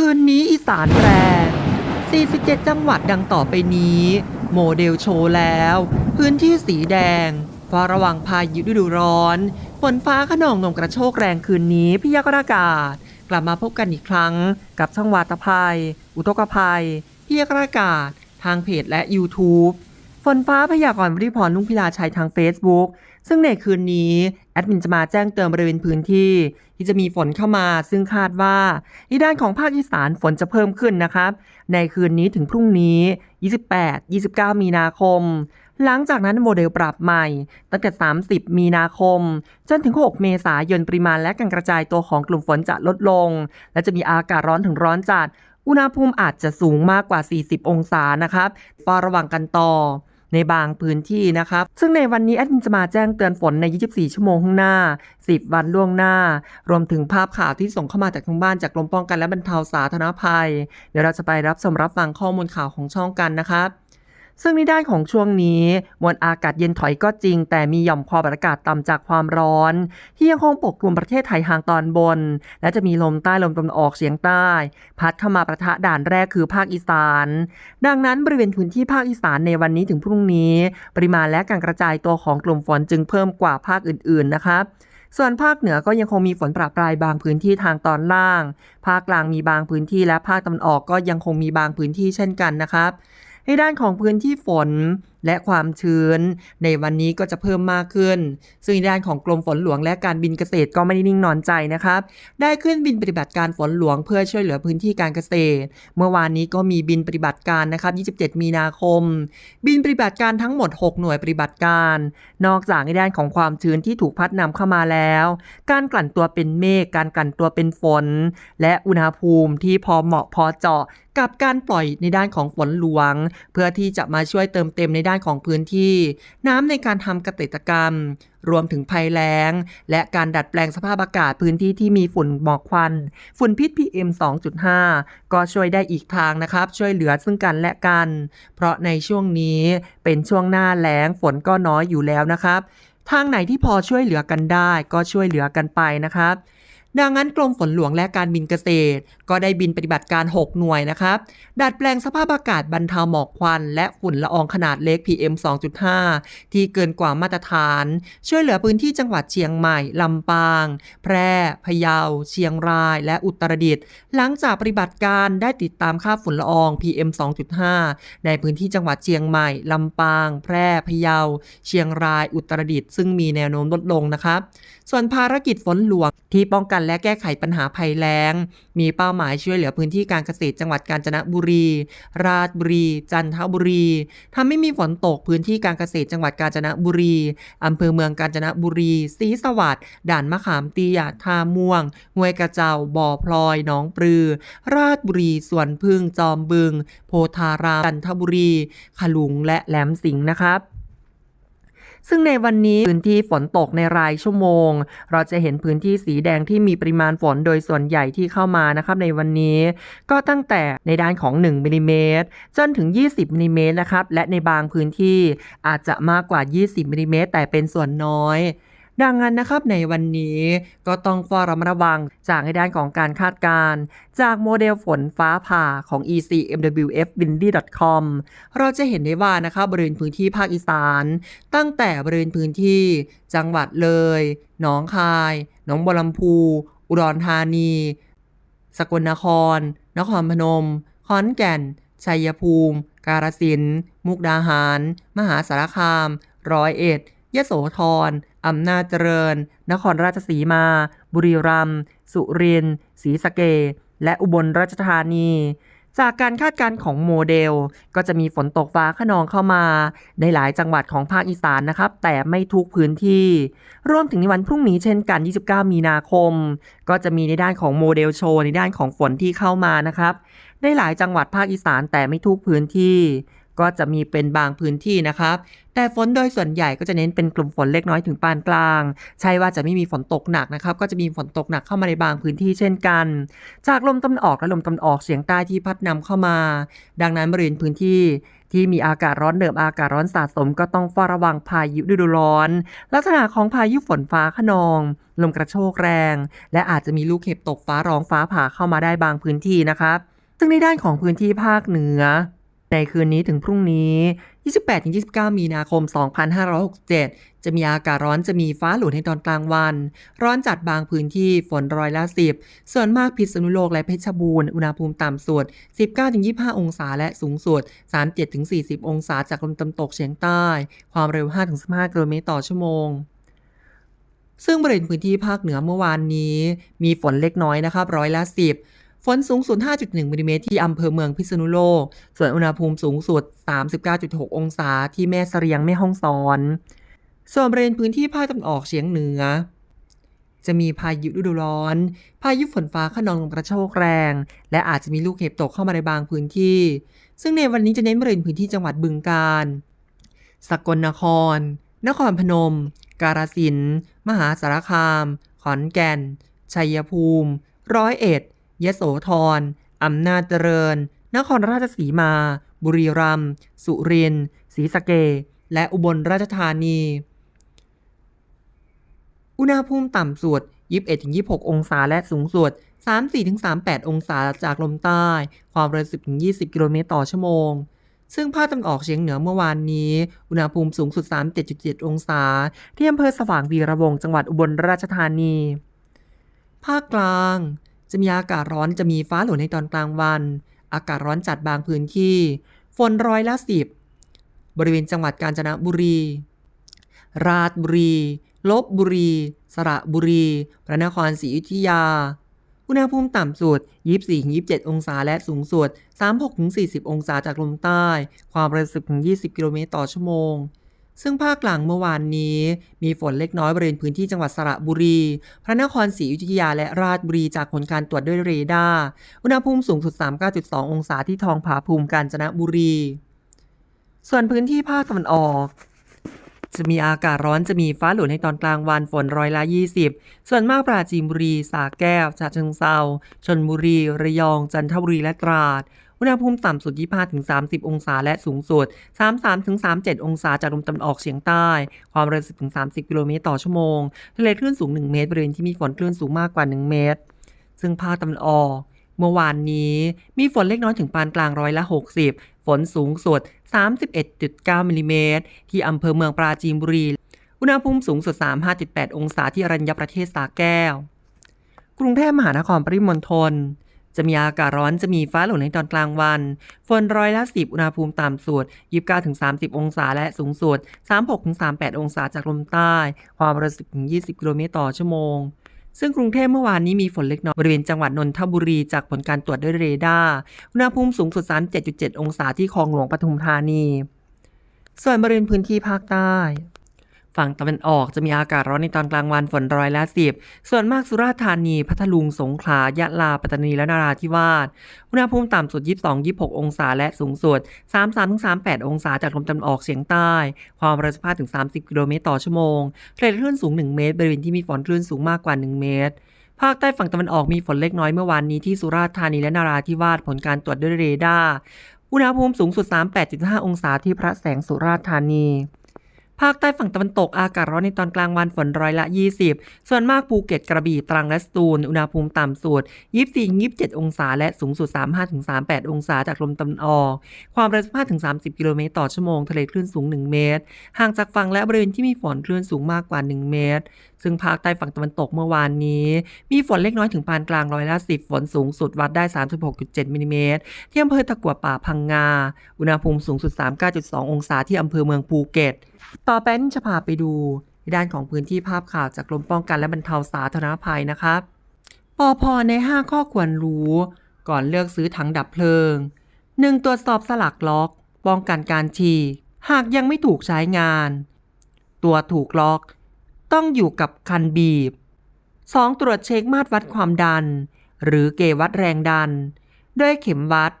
คืนนี้อีสานแรง47 จังหวัดดังต่อไปนี้ โมเดลโชว์แล้ว พื้นที่สีแดงเฝ้าระวังพายุฤดูร้อน ฝนฟ้าขนองลมกระโชกแรงคืนนี้พยากรณ์อากาศ กลับมาพบกันอีกครั้ง กับช่องวาตภัย อุทกภัยพยากรณ์อากาศ ทางเพจและ YouTube ฝนฟ้าพยากรณ์วริพรนุ่งพิลาชัยทาง Facebook ซึ่งในคืนนี้ แอดมินจะมาแจ้งเตือนบริเวณพื้นที่ ที่จะมีฝนเข้ามา ซึ่งคาดว่าในด้านของภาคอีสานฝนจะเพิ่มขึ้นนะครับ ในคืนนี้ถึงพรุ่งนี้ 28 29 มีนาคม หลังจากนั้นโมเดลปรับใหม่ ตั้งแต่ 30 มีนาคม จนถึง 6 เมษายนปริมาณและการกระจายตัวของกลุ่มฝนจะลดลง และจะมีอากาศร้อนถึงร้อนจัดอุณหภูมิอาจจะสูงมากกว่า 40 องศานะครับเฝ้าระวังกันต่อ ในบางพื้นที่นะครับ ซึ่งในวันนี้แอดมินจะมาแจ้งเตือนฝนใน 24 ชั่วโมงข้างหน้า 10 วันล่วงหน้า รวมถึงภาพข่าวที่ส่งเข้ามาจากทางบ้านจากกรมป้องกันและบรรเทาสาธารณภัย เดี๋ยวเราจะไปรับชมรับฟังข้อมูลข่าวของช่องกันนะครับ ซึ่งในด้านของช่วงนี้มวลอากาศเย็นถอยก็จริง แต่มีหย่อมความอากาศต่ำจากความร้อน ที่ยังคงปกคลุมประเทศไทยทางตอนบน และจะมีลมใต้ลมตะวันออกเฉียงใต้ พัดเข้ามาประทะด่านแรกคือภาคอีสาน ดังนั้นบริเวณพื้นที่ภาคอีสานในวันนี้ถึงพรุ่งนี้ ปริมาณและการกระจายตัวของกลุ่มฝนจึงเพิ่มกว่าภาคอื่น ๆ นะครับส่วนภาคเหนือก็ยังคงมีฝนประปรายบางพื้นที่ทางตอนล่าง ภาคกลางมีบางพื้นที่และภาคตะวันออกก็ยังคงมีบางพื้นที่เช่นกันนะครับ ในด้านของพื้นที่ฝน และความชื้น ในวันนี้ก็จะเพิ่มมากขึ้น ซึ่งด้านของกรมฝนหลวงและการบินเกษตรก็ไม่ได้นิ่งนอนใจนะครับ ได้ขึ้นบินปฏิบัติการฝนหลวงเพื่อช่วยเหลือพื้นที่การเกษตร เมื่อวานนี้ก็มีบินปฏิบัติการนะครับ 27 มีนาคม บินปฏิบัติการทั้งหมด 6 หน่วยปฏิบัติการ นอกจากในด้านของความชื้นที่ถูกพัดนำเข้ามาแล้ว การกลั่นตัวเป็นเมฆ การกลั่นตัวเป็นฝน และอุณหภูมิที่พอเหมาะพอเจาะ กับการปล่อยในด้านของฝนหลวง เพื่อที่จะมาช่วยเติมเต็มในด้านของพื้นที่ น้ำในการทำเกษตรกรรม รวมถึงภัยแล้ง และการดัดแปลงสภาพอากาศพื้นที่ที่มีฝุ่นหมอกควัน ฝุ่นพิษ PM 2.5 ก็ช่วยได้อีกทางนะครับ ช่วยเหลือซึ่งกันและกัน เพราะในช่วงนี้เป็นช่วงหน้าแล้งฝนก็น้อยอยู่แล้วนะครับ ทางไหนที่พอช่วยเหลือกันได้ ก็ช่วยเหลือกันไปนะครับ ดังนั้นกรมฝนหลวงและการบินเกษตร ก็ได้บินปฏิบัติการ 6 หน่วยนะครับ ดัดแปลงสภาพอากาศบรรเทาหมอกควัน และฝุ่นละอองขนาดเล็ก PM 2.5 ที่เกินกว่ามาตรฐาน ช่วยเหลือพื้นที่จังหวัดเชียงใหม่ ลำปาง แพร่ พะเยา เชียงราย และอุตรดิตถ์หลังจากปฏิบัติการได้ติดตามค่าฝุ่นละออง PM 2.5 ในพื้นที่จังหวัดเชียงใหม่ ลำปาง แพร่ พะเยา เชียงราย อุตรดิตถ์ซึ่งมีแนวโน้มลดลงนะครับ ส่วนภารกิจฝนหลวง ที่ป้องกันและแก้ไขปัญหาภัยแล้ง มีเป้าหมายช่วยเหลือพื้นที่การเกษตรจังหวัดกาญจนบุรี ราชบุรี จันทบุรีทำให้มีฝนตกพื้นที่การเกษตรจังหวัดกาญจนบุรีอำเภอเมืองกาญจนบุรีศรีสวัสดิ์ด่านมะขามเตี้ยท่าม่วงห้วยกระเจ้าบ่อพลอยหนองปลือ ราชบุรีสวนพึ่งจอมบึง โพธารามจันทบุรี ขลุงและแหลมสิงห์นะครับ ซึ่งในวันนี้พื้นที่ฝนตกในรายชั่วโมง เราจะเห็นพื้นที่สีแดงที่มีปริมาณฝนโดยส่วนใหญ่ที่เข้ามานะครับในวันนี้ ก็ตั้งแต่ในด้านของ1มิลลิเมตรจนถึง 20มิลลิเมตรนะครับและในบางพื้นที่อาจจะมากกว่า 20มิลลิเมตรแต่เป็นส่วนน้อย ดังนั้นนะครับในวันนี้ก็ต้องเฝ้าระมัดระวังจากในด้านของการคาดการณ์ จากโมเดลฝนฟ้าผ่าของ ECMWFWindy.com เราจะเห็นได้ว่านะครับบริเวณพื้นที่ภาคอีสาน ตั้งแต่บริเวณพื้นที่จังหวัดเลย หนองคาย หนองบัวลำพู อุดรธานี สกลนคร นครพนม ขอนแก่น ชัยภูมิ กาฬสินธุ์มุกดาหาร มหาสารคาม ร้อยเอ็ดยโสธร อำนาจเจริญ นครราชสีมา บุรีรัมย์ สุรินทร์ ศรีสะเกษและอุบลราชธานี จากการคาดการณ์ของโมเดล ก็จะมีฝนตกฟ้าขนองเข้ามา ในหลายจังหวัดของภาคอีสานนะครับ แต่ไม่ทุกพื้นที่ รวมถึงในวันพรุ่งนี้เช่นกัน 29 มีนาคม ก็จะมีในด้านของโมเดลโชว์ในด้านของฝนที่เข้ามานะครับในหลายจังหวัดภาคอีสานแต่ไม่ทุกพื้นที่ ก็จะมีเป็นบางพื้นที่นะครับ แต่ฝนโดยส่วนใหญ่ก็จะเน้นเป็นกลุ่มฝนเล็กน้อยถึงปานกลาง ใช่ว่าจะไม่มีฝนตกหนักนะครับ ก็จะมีฝนตกหนักเข้ามาในบางพื้นที่เช่นกัน จากลมตะวันออกและลมตะวันออกเฉียงใต้ที่พัดนำเข้ามา ดังนั้นบริเวณพื้นที่ที่มีอากาศร้อนเดิมอากาศร้อนสะสมก็ต้องเฝ้าระวังพายุฤดูร้อน ลักษณะของพายุฝนฟ้าขนอง ลมกระโชกแรง และอาจจะมีลูกเห็บตกฟ้าร้องฟ้าผ่าเข้ามาได้บางพื้นที่นะครับซึ่งในด้านของพื้นที่ภาคเหนือ ในคืนนี้ถึงพรุ่งนี้ 28-29 มีนาคม 2567 จะมีอากาศร้อนจะมีฟ้าหลุดในตอนกลางวัน ร้อนจัดบางพื้นที่ฝนร้อยละ 10 ส่วนมากพิษณุโลกและเพชรบูรณ์ อุณหภูมิต่ำสุด 19-25 องศาและสูงสุด 37-40 องศาจากลมตะวันตกเฉียงใต้ ความเร็ว 5-15กิโลเมตรต่อชั่วโมงซึ่งบริเวณพื้นที่ภาคเหนือเมื่อวานนี้ มีฝนเล็กน้อยนะครับร้อยละ10 ฝนสูงสุด 5.1มิลลิเมตรที่อำเภอเมืองพิษณุโลก ส่วนอุณหภูมิสูงสุด 39.6 องศาที่แม่เสรียงแม่ฮ่องสอน ส่วนบริเวณพื้นที่ภาคตะวันออกเฉียงเหนือ จะมีพายุฤดูร้อน พายุฝนฟ้าขนองลมกระโชกแรง และอาจจะมีลูกเห็บตกเข้ามาในบางพื้นที่ ซึ่งในวันนี้จะเน้นบริเวณพื้นที่จังหวัดบึงกาฬ สกลนคร นครพนม กาฬสินธุ์มหาสารคาม ขอนแก่น ชัยภูมิ ร้อยเอ็ด ยโสธรอำนาจเจริญ นครราชสีมา บุรีรัมย์ สุรินทร์ ศรีสะเกษและอุบลราชธานี อุณหภูมิต่ำสุด 21-26 องศาและสูงสุด 34-38 องศาจากลมใต้ ความเร็ว 10-20 กิโลเมตรต่อชั่วโมง ซึ่งภาคตะวันออกเฉียงเหนือเมื่อวานนี้ อุณหภูมิสูงสุด 37.7 องศา ที่อำเภอสว่างวีระวงศ์จังหวัดอุบลราชธานี ภาคกลาง จะมีอากาศร้อนจะมีฟ้าหลวในตอนกลางวัน อากาศร้อนจัดบางพื้นที่ ฝนร้อยละสิบบริเวณจังหวัดกาญจนบุรี ราชบุรี ลบบุรี สระบุรี พระนครศรีอยุธยา อุณหภูมิต่ำสุด 24-27 องศา และสูงสุด 36-40 องศาจากลมใต้ ความเร็ว10-20 กิโลเมตรต่อชั่วโมง ซึ่งภาคกลางเมื่อวานนี้ มีฝนเล็กน้อยบริเวณพื้นที่จังหวัดสระบุรี พระนครศรีอยุธยาและราชบุรีจากผลการตรวจด้วยเรดาร์อุณหภูมิสูงสุด 39.2 องศาที่ทองผาภูมิกาญจนบุรี ส่วนพื้นที่ภาคตะวันออกจะมีอากาศร้อนจะมีฟ้าหลวในตอนกลางวันฝนร้อยละ 20 ส่วนมากปราจีนบุรีสระแก้วฉะเชิงเซาชนบุรี ระยอง จันทบุรีและตราด อุณหภูมิต่ำสุด 25-30 องศา และสูงสุด 33-37 องศาจากลมตะวันออกเฉียงใต้ ความเร็ว 10-30 กิโลเมตรต่อชั่วโมง ทะเลคลื่นสูง 1 เมตร บริเวณที่มีฝนคลื่นสูงมากกว่า 1 เมตร ซึ่งภาคตะวันออก เมื่อวานนี้มีฝนเล็กน้อยถึงปานกลางร้อยละ 60 ฝนสูงสุด 31.9มิลลิเมตรที่อำเภอเมืองปราจีนบุรีอุณหภูมิสูงสุด 35.8 องศาที่อรัญญประเทศสาแก้ว กรุงเทพมหานครปริมณฑล จะมีอากาศร้อนจะมีฟ้าหลวในตอนกลางวัน ฝนร้อยละ 10 อุณหภูมิต่ำสุด 29-30 องศาและสูงสุด 36-38 องศาจากลมใต้ ความเร็ว10-20 กิโลเมตรต่อชั่วโมงซึ่งกรุงเทพเมื่อวานนี้มีฝนเล็กน้อยบริเวณจังหวัดนนทบุรีจากผลการตรวจด้วยเรดาร์อุณหภูมิสูงสุด 37.7 องศาที่คลองหลวงปทุมธานี ส่วนบริเวณพื้นที่ภาคใต้ ฝั่งตะวันออกจะมีอากาศร้อนในตอนกลางวันฝนร้อยละสิบส่วนมากสุราษฎร์ธานี พัทลุง สงขลา ยะลา ปัตตานี และนราธิวาส อุณหภูมิต่ำสุด 22-26 องศา และสูงสุด 33-38 องศา จากลมตะวันออกเฉียงใต้ ความเร็ว15-30 กิโลเมตรต่อชั่วโมงทะเลคลื่นสูง 1 เมตร บริเวณที่มีฝนคลื่นสูงมากกว่า 1 เมตรภาคใต้ฝั่งตะวันออกมีฝนเล็กน้อยเมื่อวานนี้ที่สุราษฎร์ธานีและนราธิวาสผลการตรวจด้วยเรดาร์อุณหภูมิสูงสุด 38.5 องศาที่พระแสงสุราษฎร์ธานี ภาคใต้ฝั่งตะวันตกอากาศร้อนในตอนกลางวันฝนร้อยละ 20 ส่วนมากภูเก็ตกระบี่ตรังและสตูล อุณหภูมิต่ำสุด 24-27 องศา และสูงสุด 35-38 องศาจากลมตะวันออก ความเร็ว15-30 กิโลเมตรต่อชั่วโมง ทะเลคลื่นสูง 1 เมตร ห่างจากฝั่งและบริเวณที่มีฝนคลื่นสูงมากกว่า 1 เมตร ซึ่งภาคใต้ฝั่งตะวันตกเมื่อวานนี้ มีฝนเล็กน้อยถึงปานกลางร้อยละ 10 ฝนสูงสุดวัดได้ 36.7 มิลลิเมตร ที่อำเภอตะกัวป่าพังงา อุณหภูมิสูงสุด 39.2 องศาที่อำเภอเมืองภูเก็ตต่อไปนี่จะพาไปดูในด้านของพื้นที่ภาพข่าวจากกรมป้องกันและบรรเทาสาธารณภัยนะครับปอพใน 5 ข้อควรรู้ ก่อนเลือกซื้อถังดับเพลิง 1. ตรวจสอบสลักล็อก ป้องกันการฉีกหากยังไม่ถูกใช้งาน ตัวถูกล็อก ต้องอยู่กับคันบีบ 2. ตรวจเช็คมาตรวัดความดัน หรือเกวัดแรงดัน ด้วยเข็มวัด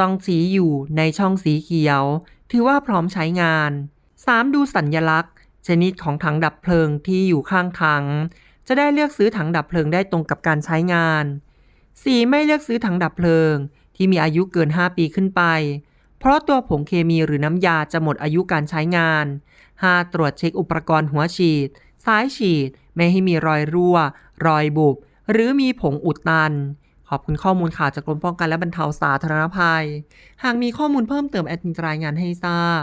ต้องชี้อยู่ในช่องสีเขียว ถือว่าพร้อมใช้งาน 3. ดูสัญญลักษณ์ ชนิดของถังดับเพลิงที่อยู่ข้างถัง จะได้เลือกซื้อถังดับเพลิงได้ตรงกับการใช้งาน 4. ไม่เลือกซื้อถังดับเพลิง ที่มีอายุเกิน 5 ปีขึ้นไป เพราะตัวผงเคมีหรือน้ำยาจะหมดอายุการใช้งาน 5. ตรวจเช็คอุปกรณ์หัวฉีด สายฉีด ไม่ให้มีรอยรั่ว รอยบุบ หรือมีผงอุดตันขอบคุณข้อมูลข่าวจากกรมป้องกันและบรรเทาสาธารณภัย หากมีข้อมูลเพิ่มเติมแอดมินรายงานให้ทราบ